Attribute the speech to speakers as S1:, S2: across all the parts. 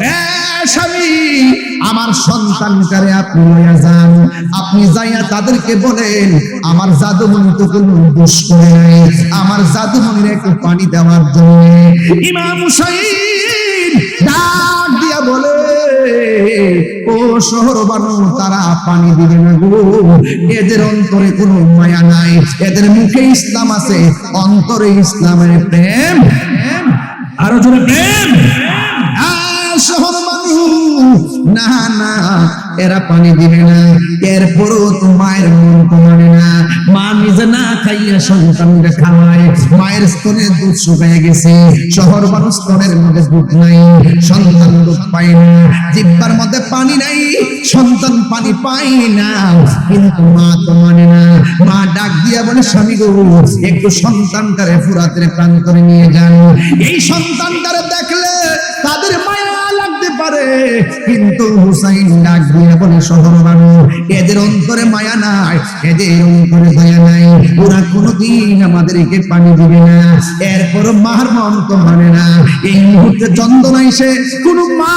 S1: হ্যাঁ, আমার সন্তানটারে আপনি লইয়া যান আপনি যাইয়া তাদেরকে বলেন আমার জাদুমণি তো কোনো দোষ করে নাই। আমার জাদুমণির একটু পানি দেওয়ার জন্য। ইমাম ডাক দিয়া বলে ও শহর বানু, তারা পানি দিবে না গো। এদের অন্তরে কোনো মায়া নাই। এদের মুখে ইসলাম আছে, অন্তরে ইসলামের প্রেম। আরও জোরে প্রেম। শহর না না, এরা পানি দিবে না। এরপরও মন তো মানে না। মা নিজে না খাইয়া সন্তানকে খাওয়ায়, মায়ের দুধ গেছে। শহর মধ্যে দুধ নাই, সন্তান দুধ না। জিব্বার মধ্যে পানি নাই, সন্তান পানি না। কিন্তু মা তো মানে না। মা ডাক দিয়া বলে, স্বামী গো, একটু সন্তানটারে ফুরাতের প্রান্তরে নিয়ে যান। এই সন্তানটারে দেখলে তাদের মায়া পারে। কিন্তু হুসাইন ডাক দিয়ে বলে, শহর মানুষ এদের অন্তরে মায়া নাই, এদের অন্তরে দয়া নাই। ওরা কোনোদিন আমাদেরকে পানি দিবে না। এরপর মার মন তো মানে না। এই মুহূর্তে যন্ত্রণা এসে কোন মা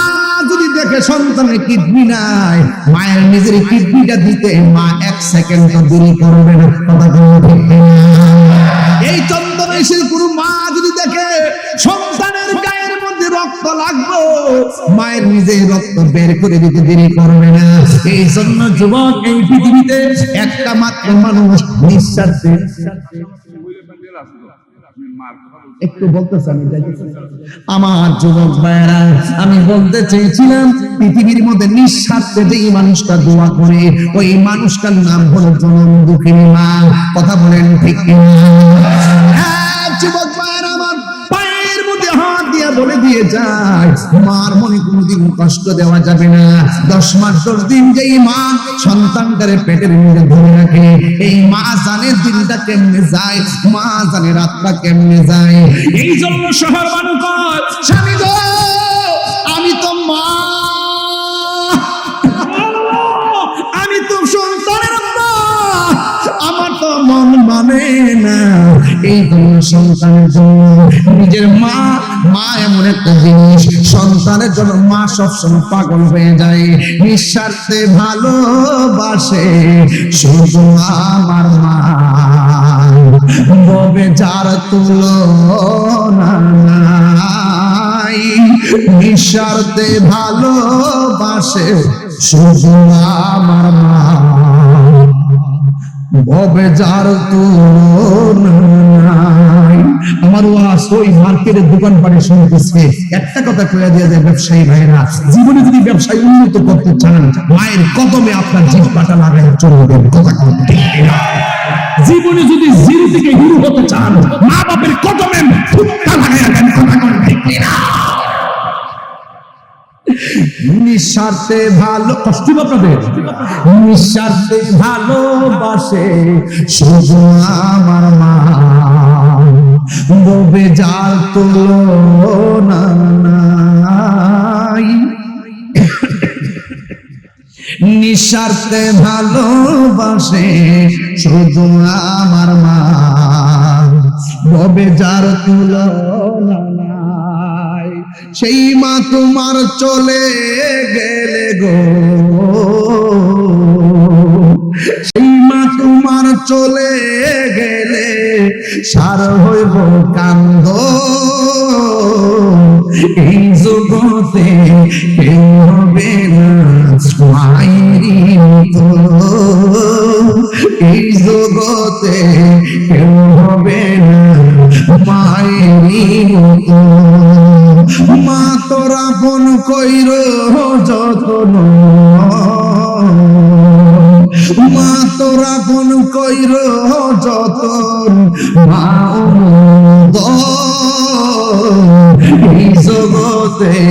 S1: যদি দেখে সন্তানের কিডনি নাই, মায়ের নিজের কিডনিটা দিতে মা এক সেকেন্ড তো দেরি করবে না, কথা কোনো না। এই চন্দন এসে কোনো মা যদি দেখে সন্তানের গায়ের মধ্যে রক্ত লাগবো মায়ের নিজে রক্ত বের করে দিতে দেরি করবে না। এই জন্য যুবক এই পৃথিবীতে একটা মাত্র মানুষ নিঃশ্বাসে একটু বলতেছে আমি আমার যুবক ভাইয়েরা আমি বলতে চেয়েছিলাম পৃথিবীর মধ্যে নিঃস্বার্থে যে মানুষটা দোয়া করে ওই মানুষটার নাম হলো জনম দুঃখিনী মা। কথা বলেন ঠিক হ্যাঁ, যুবক বলে দিয়ে যায়, মার মনে কোনোদিন কষ্ট দেওয়া যাবে না। দশ মাস, দশ দিন যেই মা সন্তানটারে পেটের মধ্যে ধরে রাখে, এই মা জানে দিনটা কেমনে যায়, মা জানে রাতটা কেমনে যায়? এই জন্য শহর মানুষ স্বামী আমি তো মা। আমি তো আমার তো মন মানে না। এই জন্য সন্তানের জন্য নিজের মা মা এমন একটা জিনিস, সন্তানের জন্য মা সবসময় পাগল হয়ে যায়। নিঃস্বার্থে ভালোবাসে শুধু আমার মা। ববে যার তুলনা নিঃস্বার্থে ভালোবাসে শুধু আমার মা। ভবে যার তুলনা। আমার ওয়াস ওই মার্কেটের দোকান পাড়ে শুনতেছে। একটা কথা কয়ে দিয়ে যায় ব্যবসায়ী ভাইরা জীবনে যদি ব্যবসায় উন্নত করতে চান, মায়ের কদমে আপনার জিব্বাটা লাগাই চলবেন কথা জীবনে যদি জিরো থেকে হিরো হতে চান মা বাপের কদমে ফুটটা লাগাই রাখেন কথা কথা নিঃস্বার্থে ভালো কষ্ট আপনাদের? নিঃস্বার্থে ভালোবাসে শুধু আমার মা। যার তুলনা নাই নিঃস্বার্থে ভালোবাসে শুধু আমার মা। যার তুলনা নাই সেই মা তোমার চলে গেলে গো। চলে গেলে সার হইব কান্দ। এই জগতে হবে না এই কেউ হবে না মা কইর যতন। মা তোরা কইর যতন মা জগতে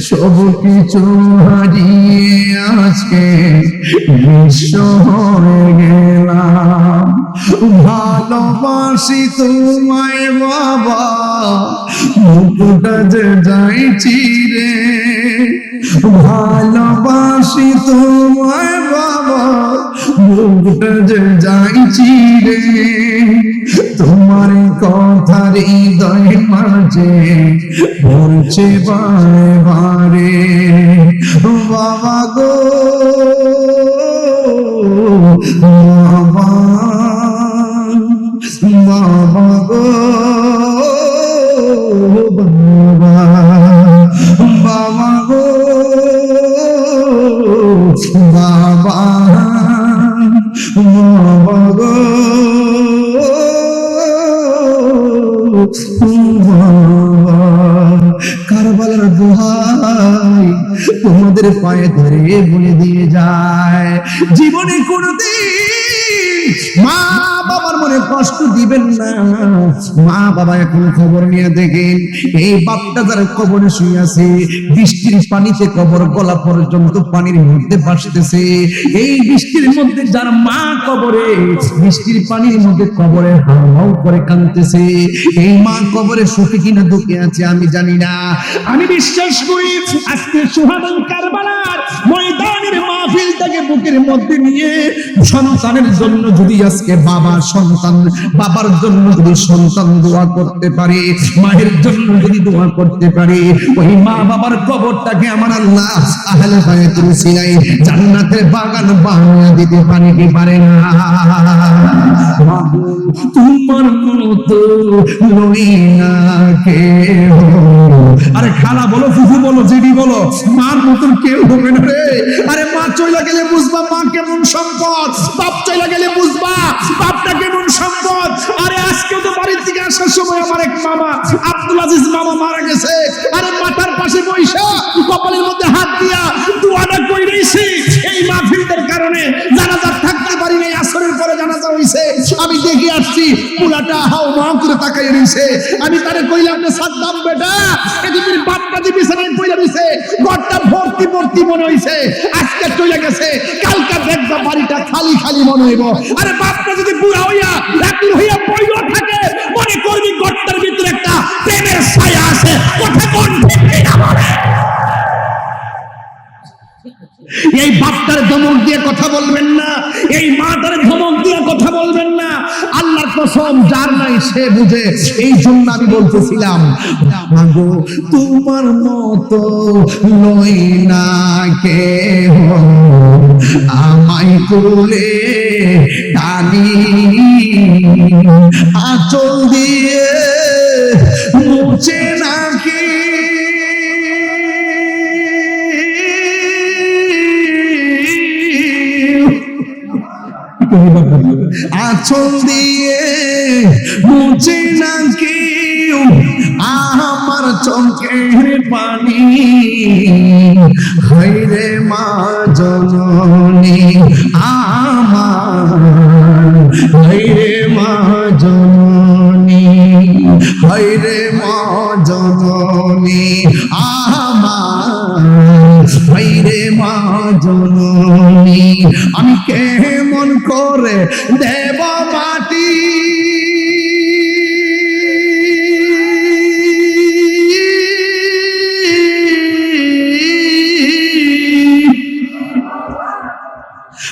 S1: সব কিছু হারিয়ে আজকে বিশ্ব গেলাম। ভালোবাসি তোমায় বাবা মুখটা যে যাইছি রে। ভালোবাসি তোমায় যাইছি রে তোমার কথার হৃদয় মাঝে বলছে বারে বারে বাবা গো। পায়ে ধরে বলে দিয়ে বাবার মনে কষ্ট দিবেন না। মা বাবা এখন খবর নিয়ে দেখেন, এই বাপটা যার কবরে শুয়ে আছে, বৃষ্টির পানিতে কবর গলা পর্যন্ত পানির মধ্যে ভাসতেছে। এই বৃষ্টির মধ্যে যার মা কবরে, বৃষ্টির পানির মধ্যে কবরে হাও করে কাঁদতেছে। এই মা কবরে সুখে কিনা দুঃখে আছে আমি জানি না। আমি বিশ্বাস করি আজকে সুহাদন কারবালার ময়দানের মাহফিলটাকে বুকের মধ্যে নিয়ে সন্তানের জন্য যদি আজকে বাবা সন্তান, বাবার জন্য যদি সন্তান দোয়া করতে পারে, মায়ের জন্য যদি দোয়া করতে পারে, ওই মা বাবার কবরটাকে আমার আল্লাহ আহলে বায়াতুল সিলাই জান্নাতের বাগান বানিয়ে দিতে পারে কি পারে না? তোমার মতো লই না কেউ আরে খালা বলো, ফুফু বলো জিডি বলো, মার মতন কেউ হবে না রে। আরে মা চইলা গেলে বুঝবা মা কেমন সম্পদ, বাপ চইলা গেলে বুঝবা, বাপটা কেমন সম্পদ। আরে আজকে তো বাড়ির থেকে আসার সময় আমার এক মামা, আব্দুল আজিজ মামা মারা গেছে। আরে মাথার পাশে বৈশা কপালের মধ্যে হাত দিয়া দুয়াটা কই আমি দেখে আসছি পুরাটা হাও মাও করে তাকাই রইছে। আমি তারে কইলাম না সাদ্দাম বেটা এদিকে বাপটা দি বিছানায় পইলা রইছে, ঘরটা ভর্তি ভর্তি মনে হইছে। আজকে চলে গেছে কালকে দেখবা বাড়িটা খালি খালি মনে হইব। আরে বাপটা যদি বুড়া হইয়া রাতুর হইয়া পইলো থাকে, মনে করবি ঘরটার ভিতরে একটা প্রেমের ছায়া আছে। কথা কোন ঠিক কিনা বলে এই বাপটার ধমক দিয়ে কথা বলবেন না, এই মাটার ধমক দিয়ে কথা বলবেন না। আল্লাহর কসম, যার নাই সে বুঝে। এই জন্য আমি বলতেছিলাম তোমার মতো লই না কে আমায় কোলে টানি, আচল দিয়ে মুছে নাকি আচল দিয়ে মুছে কেউ আমার চোখের পানি। হাইরে মা জননী আমার দেব মাটি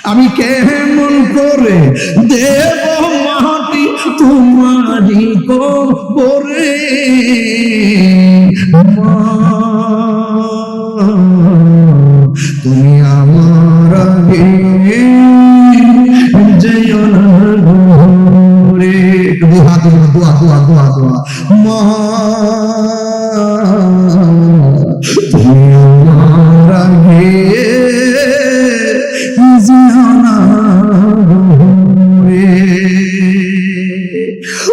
S1: আমি কেমন করে দেব মাটি তোমারি করে মা দোয়া দোয়া দোয়া দোয়া দোয়া দোয়া মা তুমি আমার আগে যেও না ঘরে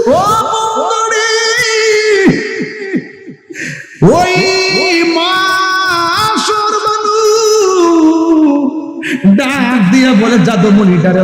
S1: ও বন্ধুরে ওই মা সর্বানু ডাক দিয়ে বলে জাদু মনিটারে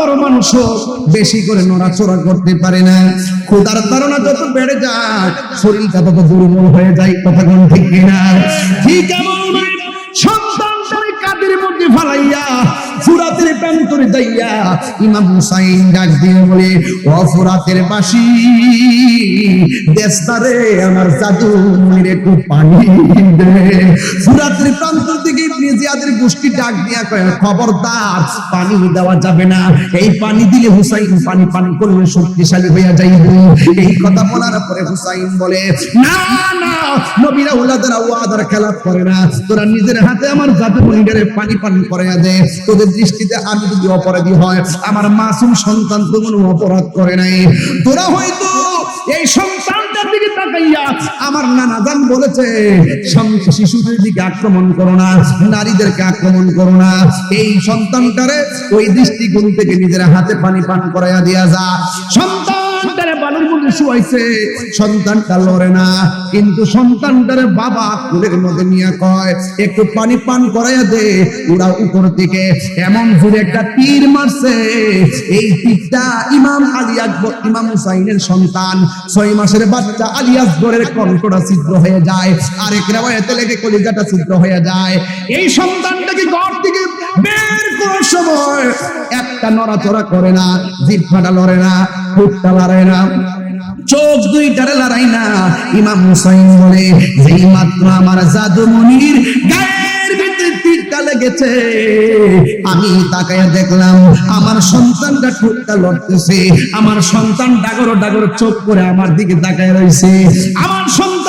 S1: বড় মানুষ বেশি করে নড়াচড়া করতে পারে না। ক্ষুদার ধারণা যত বেড়ে যায়, শরীরটা তত দুর্বল হয়ে যায় কথা কোন ঠিক কিনা? ঠিক এমন প্রান্তরে যাইয়া ইমাম হুসাইন ডাক দিয়ে বলে, ও ফুরাতের বাসি দেশতারে আমার জাদু মেরে একটু পানি দে। ফুরাতের প্রান্তর দিকে ইবনে জিয়াদের গোষ্ঠী ডাক দিয়া কয়, খবরদার, পানি দেওয়া যাবে না। এই পানি দিলে হুসাইন পানি পান করলে শক্তিশালী হইয়া যাইব। এই কথা বলার পরে হুসাইন বলে, না না, নবীরা উলাদের ওয়াদার খেলাপ করে না। তোরা নিজের হাতে আমার জাদু মনিটারে পানি পান করাইয়া দে। তোদের দৃষ্টিতে আমি যদি অপরাধী হয়। আমার মাসুম সন্তান তো কোনো অপরাধ করে নাই। তোরা হয়তো এই সন্তানটার দিকে তাকাইয়া আমার নানা দান বলেছে শিশুদের দিকে আক্রমণ করো না, নারীদেরকে আক্রমণ করো না। এই সন্তানটারে ওই দৃষ্টিকোণ থেকে নিজের হাতে পানি পান করাইয়া দিয়া যা। সন্তানটারে বালুর মধ্যে শুয়াইছে। সন্তানটা লড়ে না, কিন্তু সন্তানটারে বাবা কুলের মধ্যে নিয়ে কয়, একটু পানি পান করাইয়া দে ওরা উপর দিকে। এমন জোরে একটা তীর মারছে। এই তীরটা ইমাম আলী আকবর, ইমাম হুসাইনের সন্তান। ছয় মাসের বাচ্চা আলী আকবরের কণ্ঠটা ছিদ্র হয়ে যায়। আরেক রেওয়ায়তে লেগে কলিজাটা ছিদ্র হয়ে যায়। এই সন্তানটাকে ঘর থেকে বের করার সময় একটা নড়াচড়া করে না জিভটা লড়ে না। লড়াই না ইমাম হুসাইন বলে মাত্র আমার আমি তাকায় দেখলাম, আমার সন্তানটা ঠোঁটটা লড়তেছে, আমার সন্তান ডাগর ডাগর চোখ করে আমার দিকে তাকায় রয়েছে আমার সন্তান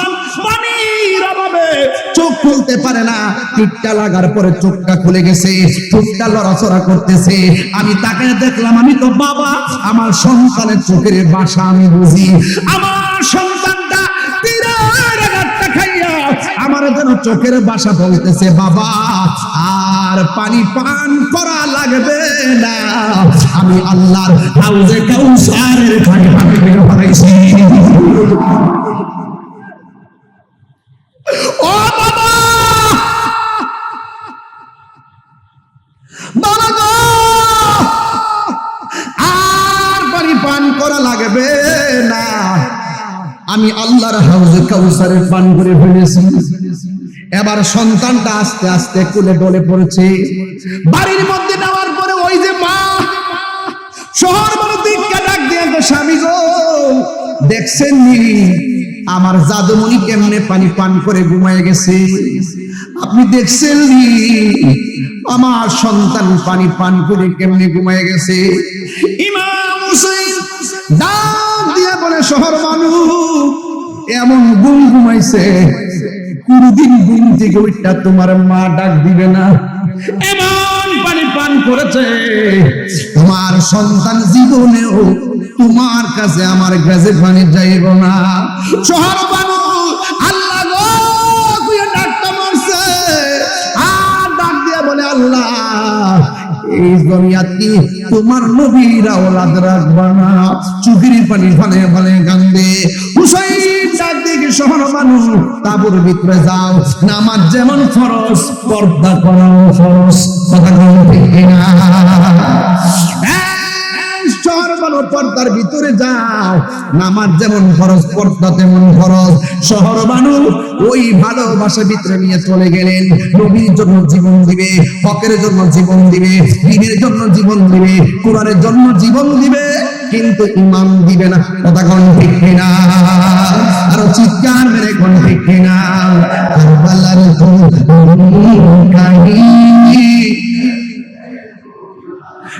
S1: খুলতে পারে না। টিকটা লাগার পরে চোখটা খুলে গেছে চোখটা লড়াচড়া করতেছে। আমি তাকে দেখলাম, আমি তো বাবা, আমার সন্তানের চোখের বাসা আমি বুঝি। আমার সন্তানটা আমার যেন চোখের বাসা বলতেছে, বাবা, আর পানি পান করা লাগবে না। আমি আল্লাহর হাউজে কাউসারের পানি করে ফলাইছি ও লাগবে না। আমি আল্লাহর হাউজে কাউসারের পান করে ফেলেছি। এবার সন্তানটা আস্তে আস্তে কুলে ডলে পড়েছে। বাড়ির মধ্যে নেওয়ার পরে ওই যে মা, শহর বড় দিকটা ডাক দিয়ে স্বামী গো, দেখছেন নি? আমার জাদুমণি কেমনে পানি পান করে ঘুমায় গেছে? আপনি দেখছেন নি? আমার সন্তান পানি পান করে কেমনে ঘুমায় গেছে? ইমাম হুসাইন ডাক দিয়ে বলে, শহর মানুষ এমন ঘুম ঘুমাইছে কোনদিন ঘুম থেকে ওইটা তোমার মা ডাক দিবে না। এমন পানি পান করেছে, তোমার সন্তান জীবনেও তোমার কাছে আমার কাছে পানি চাইব না। শহর বানু এই দুনিয়াতে তোমার নবীর আওলাদ রাখবা না। চুকির পানি ফালে ফালে কান্দে। ভিতরে যাও। নামাজ যেমন ফরজ, পর্দা করাও ফরজ। কথা বলো ঠিক কিনা এই শহর মানুষ পর্দা তরতার ভিতরে যাও নামাজ যেমন ফরজ পর্দা তেমন ফরজ শহর বানু ওই ভালোবাসা ভিতরে নিয়ে চলে গেলেন নবীর জন্য জীবন দিবে হকের জন্য জীবন দিবে দিনের জন্য জীবন দিবে কোরআনের জন্য জীবন দিবে কিন্তু ইমাম দিবে না কথা কোন ঠিক কিনা আরও চিৎকার মেরে কোন ঠিক কিনা কারবালার কাহিনী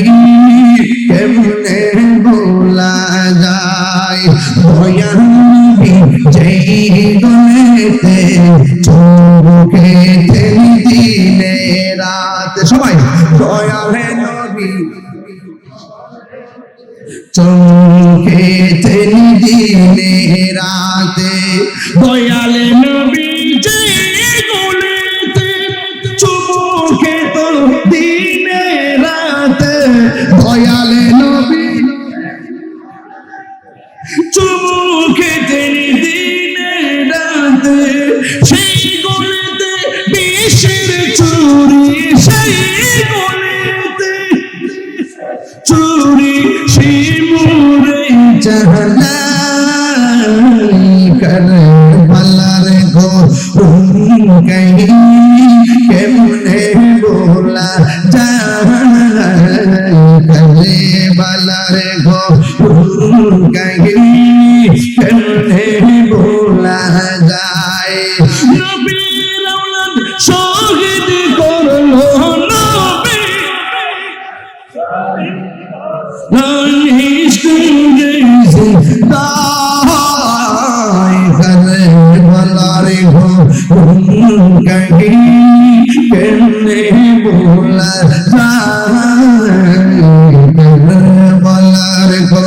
S1: beginning জিন্দগি কেমনে বলার গো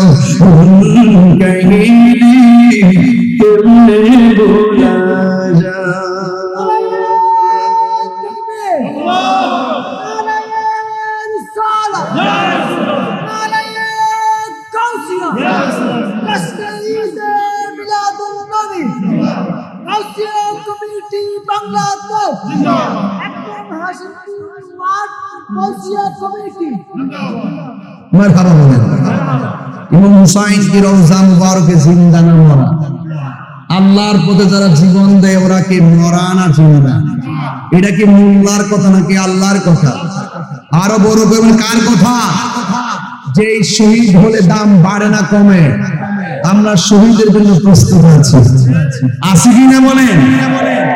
S1: রওজা মুবারকে জিন্দা না মরা। আল্লাহর পথে যারা জীবন দেয়, ওরা কি মরা না জিন্দা? এটা কি মোল্লার কথা নাকি আল্লাহর কথা? আরও বড় করে কার কথা? যে শহীদ হলে দাম বাড়ে না, কমে। আমরা শহীদের জন্য প্রস্তুত আছি। আছি কি না বলেন?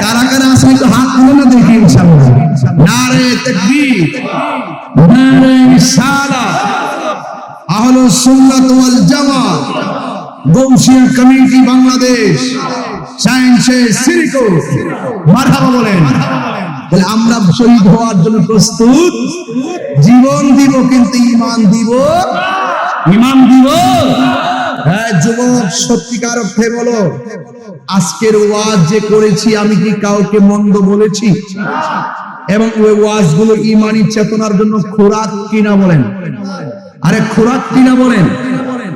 S1: কারা কারা আছে একটু হাত তুলে না দেখি, ইনশাআল্লাহ। নারে তাকবীর, নারে রিসালাত। আহলে সুন্নাত ওয়াল জামাত। গৌসিয়া কমিটি বাংলাদেশ, সায়েন্সে সিরিকো। মারহাবা বলেন। তাহলে আমরা শহীদ হওয়ার জন্য প্রস্তুত। জীবন দিব, কিন্তু ইমান দিব। ইমান দিব। হ্যাঁ যুবক, সত্যিকার অর্থে বলো, আজকের ওয়াজ যে করেছি, আমি কি কাউকে মন্দ বলেছি? এবং ওই ওয়াজগুলো ইমানি চেতনার জন্য খোরাক কিনা বলেন? আরে খোরাক কিনা বলেন?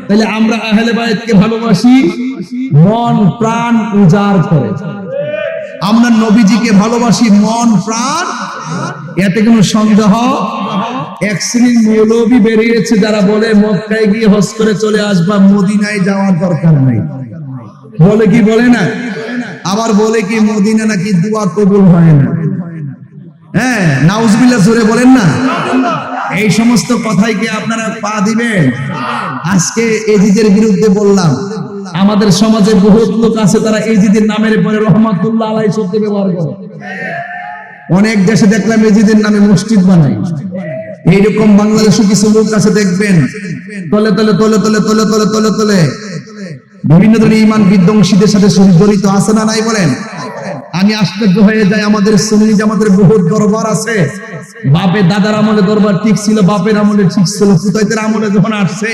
S1: তাহলে আমরা আহলে বাইতকে ভালোবাসি, মন, প্রাণ উজাড় করে। আমরা নবীজিকে ভালোবাসি, মন, প্রাণ। এতে কোনো সন্দেহ এক শ্রেণির মৌলবী বেরিয়েছে যারা বলে, মক্কায় গিয়ে হজ করে চলে আসবা, মদিনায় যাওয়ার দরকার নাই। বলে কি, বলে না? আবার বলে কি, মদিনা নাকি দোয়া কবুল হয় না? হ্যাঁ নাউজবিল্লাহ জোরে বলেন না? এই সমস্ত কথাই কি আপনারা পা দিবেন? আজকে এজিদের বিরুদ্ধে বললাম, আমাদের সমাজে বহু লোক আছে তারা এজিদের নামের পরে রহমাতুল্লাহ আলাই শব্দ ব্যবহার করে। অনেক দেশে দেখলাম এজিদের নামে মসজিদ বানাই এইরকম বাংলাদেশে কিছু লোক আছে দেখবেন। তলে তলে তলে তলে তলে তলে তলে তলে। বিভিন্ন ধরনের ইমান বিধ্বংসীদের সাথে জড়িত আছে না নাই বলেন? আমি আশ্চর্য হয়ে যাই, আমাদের সুন্নি জামাতের বহুত দরবার আছে। বাপের দাদার আমলে দরবার ঠিক ছিল, বাপের আমলে ঠিক ছিল ফুতাইতের আমলে যখন আসছে,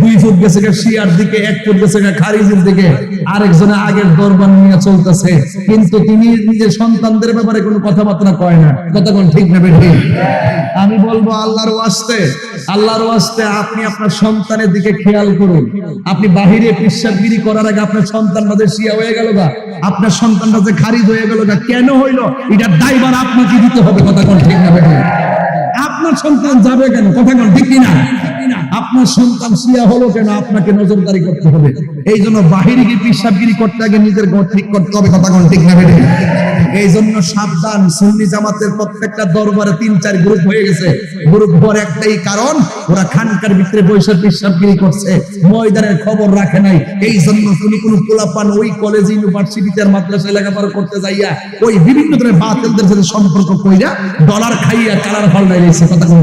S1: দুই ফুট গেছে শিয়ার দিকে, এক ফুট গেছে খারিজের দিকে, আরেকজনে আগের দরবার নিয়ে চলতেছে। কিন্তু তিনি নিজের সন্তানদের ব্যাপারে কোনো কথাবার্তা কয় না। কথা কোন ঠিক না বেঠিক? আমি বলব আল্লাহর ওয়াস্তে আল্লাহর ওয়াস্তে আপনি আপনার সন্তানের দিকে খেয়াল করুন। আপনি বাহিরে পিসাবগিরি করার আগে আপনার সন্তান মাঝে শিয়া হয়ে গেল গা, আপনার সন্তানটা যে খারিজ হয়ে গেল গা, কেন হইল? এটার দায়ভার আপনাকে দিতে হবে, কথা কোন ঠিক না আপনার সন্তান যাবে কেন? কথা কোন ঠিক কিনা? আপনার সন্তান শিয়া হলো কেন? আপনাকে নজরদারি করতে হবে। এই জন্য বাহিরে গিয়ে পিসাবগিরি করতে আগে নিজের ঘর ঠিক করতে হবে, কথা কোন ঠিক না বেঠিক এই জন্য সাবধান, সুন্নি জামাতের প্রত্যেকটা দরবারে তিন, চার গ্রুপ হয়ে গেছে। গ্রুপ হওয়ার একটাই কারণ, ওরা খানকার ভিতরে বৈশাখ পিসাবগিরি করছে। ময়দানের খবর রাখে নাই। এই জন্য পোলাপান ওই কলেজ ইউনিভার্সিটিতে করতে যাইয়া, ওই বিভিন্ন ধরনের বাতিলদের সাথে সম্পর্ক কইরা ডলার খাইয়া কালার ফল লাইছে কথা কোন?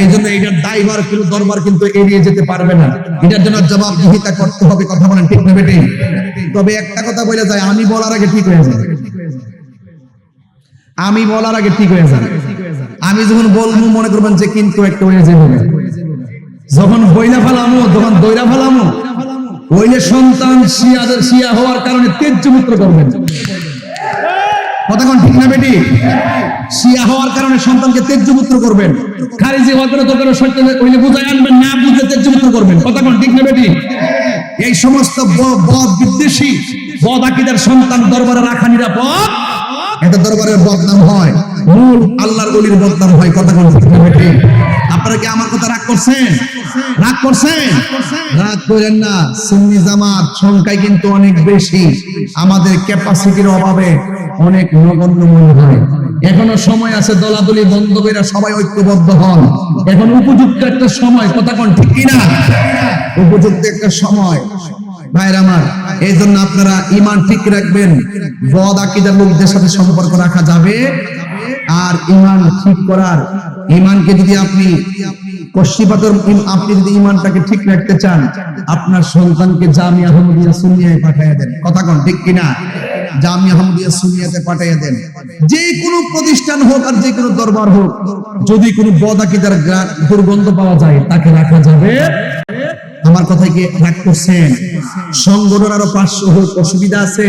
S1: এই জন্য এটার দায়ভার কিন্তু, দরবার কিন্তু এড়িয়ে যেতে পারবে না। এটার জন্য জবাবদিহিতা করতে হবে, কথা বলেন ঠিক না বেটে? তবে একটা কথা বলে যায়, আমি বলার আগে ঠিক হয়ে যায়। আমি বলার আগে ঠিক হয়ে যায় আমি যখন বলব, মনে করবেন যে কিন্তু একটা হয়ে যাবে। যখন বইলা ফেলামো, যখন দইরা ফেলামো ওইলে সন্তান শিয়াদের শিয়া হওয়ার কারণে তেজ্যমূত্র করবেন। কথা কোন ঠিক না বেটি? শিয়া হওয়ার কারণে সন্তানকে করবেন। খারিজি হওয়ার কারণে বুঝাই আনবেন, না করবেন। কোন ঠিক না বেটি? এই সমস্ত বদ বিদ্বেষী, বদ আকিদার সন্তান দরবারে রাখা নিরাপদ? এটা দরবারের বদনাম হয়। মূল আল্লাহর গলির বদনাম হয়, কথা বেটি আপনারা কি আমার কথা রাগ করছেন? রাগ করছেন? রাগ করেন না, সুন্নি জামাত সংখ্যায় কিন্তু অনেক বেশি। আমাদের ক্যাপাসিটির অভাবে অনেক নগণ্য মনে হয়। এখনও সময় আছে দলাদলি বন্ধ করে সবাই ঐক্যবদ্ধ হন। এখন উপযুক্ত একটা সময়, কথা কোন ঠিক কিনা? উপযুক্ত একটা সময়। ভাইর আমার এই জন্য আপনারা ইমান ঠিক রাখবেন। বদ আকিদার লোকদের সাথে সম্পর্ক রাখা যাবে। আর ইমান ঠিক করার ইমানকে যদি আপনি আপনি যদি ইমানটাকে ঠিক রাখতে চান, আপনার সন্তানকে জামিয়া আহমদিয়া সুন্নিয়ায় পাঠিয়ে দেন। কথা কোন, ঠিক কিনা? জামিয়া আহমদিয়া সুন্নিয়াতে পাঠিয়ে দেন। যে কোনো প্রতিষ্ঠান হোক আর যে কোনো দরবার হোক, যদি কোনো বদাকিদার দুর্গন্ধ পাওয়া যায়, তাকে রাখা যাবে। আমার কথায় কি রাগ করছেন? সংগঠন আরও পাঁচশো হোক অসুবিধা আছে।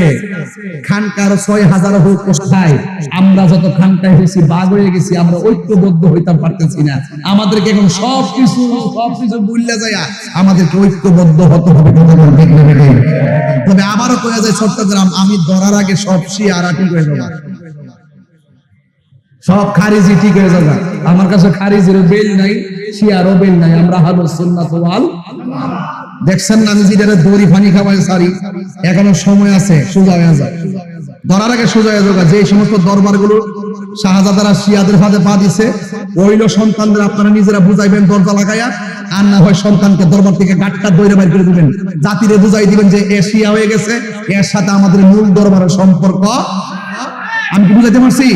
S1: খানকার ছয় হাজার হোক কোথায় আমরা যত খানকায় হয়েছি, বাঘ হয়ে গেছি, আমরা ঐক্যবদ্ধ হইতে পারতেছি না। আমাদেরকে এখন সব কিছু সব কিছু বুঝলে যায় আমাদেরকে ঐক্যবদ্ধ হতে হবে কথা? তবে আবারও কয়ে যায় চট্টগ্রাম, আমি ধরার আগে সব শিয়ারা ঠিক হয়ে যাব। সব খারিজি ঠিক হয়ে যাবে। আমার কাছে খারিজির বেল নাই, শিয়ারও বেল নাই। আমরা হালো সুন্নাত ওয়াল দেখছেন না আমি যেটা দড়ি পানি খাওয়াই সারি? এখনও সময় আছে, সোজা হয়ে যায় ধরার আগে সোজা হয়ে যাবে যে সমস্ত দরবারগুলো শাহজাদারা শিয়াদের ফাঁদে পা দিছে, ওইল সন্তানদের আপনারা নিজেরা বুঝাইবেন দরজা লাগাইয়া। আর না হয় সন্তানকে দরবার থেকে গাটটা দইরে বাইর করে দিবেন। জাতিরে বুঝাই দিবেন যে এ শিয়া হয়ে গেছে, এর সাথে আমাদের মূল দরবারের সম্পর্ক আমি কি বুঝাতে পারছি?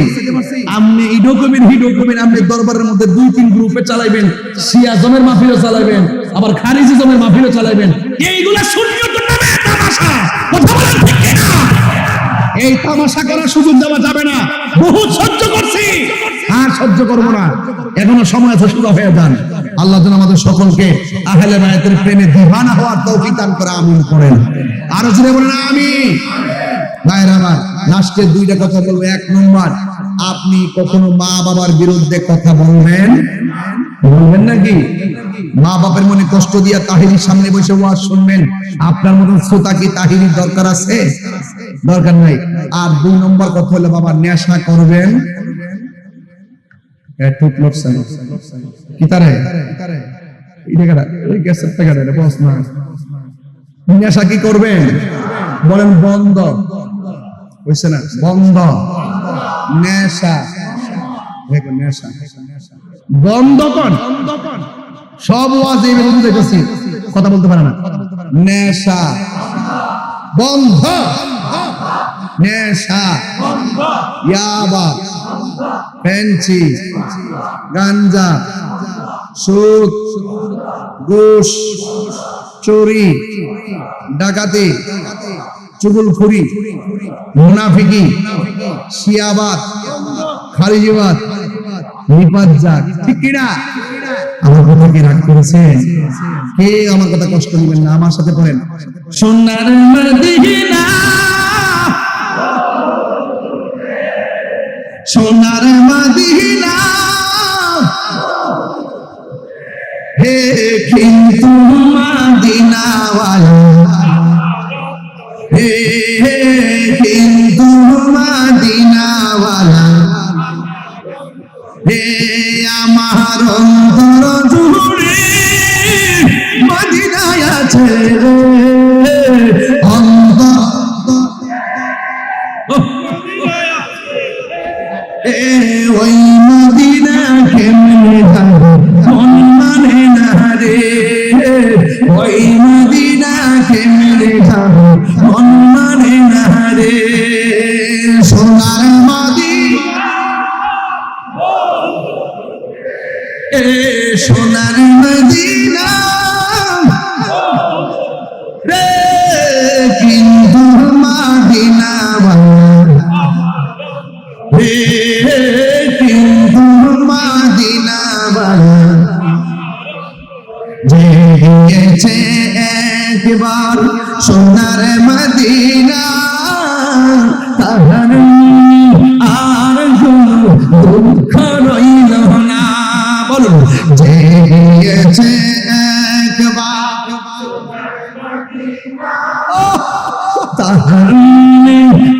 S1: আপনি এই ডকুমেন্ট হি ডকুমেন্ট আপনি দরবারের মধ্যে দুই, তিন গ্রুপে চালাইবেন, শিয়া জমের মাহফিলও চালাইবেন, আবার খারিজি জমের মাহফিলও চালাইবেন। এইগুলা নামে তামাশা। কথা ঠিক? এই তামাশা করার সুযোগ দেওয়া যাবে না। বহুত সহ্য করছি। আর সহ্য করব না। এখনও সময় আছে হয়ে যান। আল্লাহ যেন আমাদের সকলকে আহলে মায়াতের প্রেমে দিবানা হওয়ার তৌফিক দান করে, আমিন করেন। আরও জুড়ে বলেন আমি ভাইয়ের আমার দুইটা কথা বলব। এক নম্বর, আপনি কখনো মা বাবার বিরুদ্ধে কথা বলবেন? বলবেন নাকি? মা বাপের মনে কষ্ট দিয়া তাহিরির সামনে বসে ওয়াজ শুনবেন। আপনার মতন শ্রোতা কি তাহিরির দরকার আছে? দরকার নাই। আর দুই নম্বর কথা হলো, বাবা, নেশা করবেন? নেশা কি করবেন? বলেন বন্ধ। বুঝছে না? বন্ধ। নেশা। নেশা। বন্ধ কর। সব ওয়াজ এই বেতন দেখেছি। কথা বলতে পারে না। নেশা। বন্ধ। নেশা। ইয়াবা। পেন্সি গাঞ্জা। সুদ। ঘুষ। চুরি। ডাকাতি। চুগুলখুরি মুনাফিকি, শিয়াবাদ খারিজিবাদ নিপাজ্জাত। ঠিক কিনা আমার কথা কি রাগ করেছেন? কে আমার কথা কষ্ট নেবেন না? আমার সাথে পড়েন। সোনার মদিনা। সোনার মদিনা। হে কিন্তু মদিনাওয়ালা। কিন্তু মদিনাওয়ালা হে আমার অন্তর জুড়ে মদিনায় আছে ওই মদিনা কেমনে যাব মন মানে না রে ওই মদিনা কেমনে যাব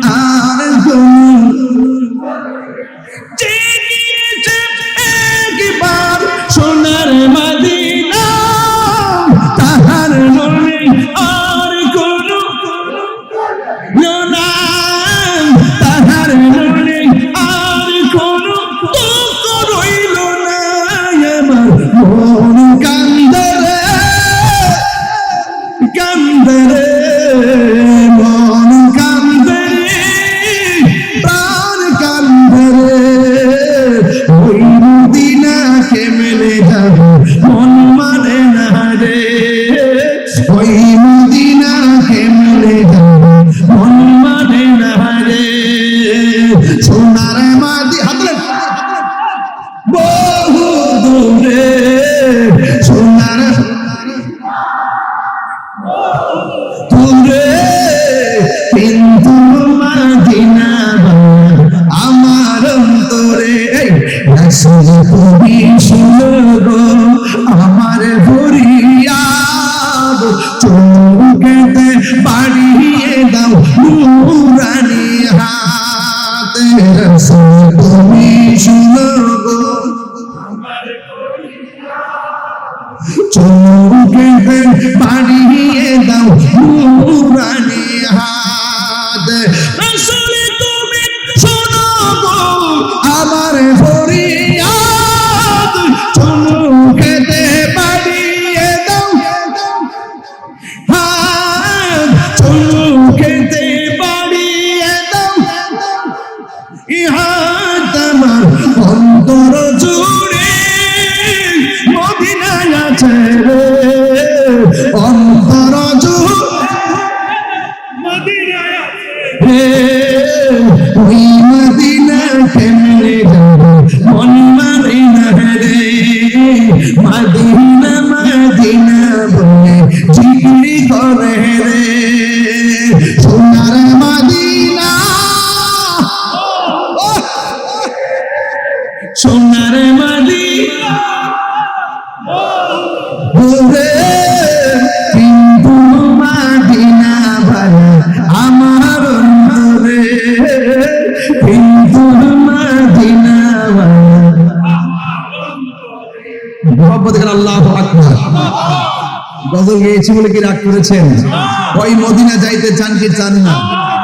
S1: তাহার আর দূরে কিন্তু মাদিনা আমার অন্তরে রাসূল তুমি শুনো আমার ফরিয়াদ, চোখেতে বাড়িয়ে দাও নুরানি হাত। রাসূল তুমি শুনো চৌকেতে বাড়িয়ে দাও নুরানি হাত। মদিনা গজল বলে কি রাগ করেছেন? ওই মদিনা যাইতে চান কি চান না?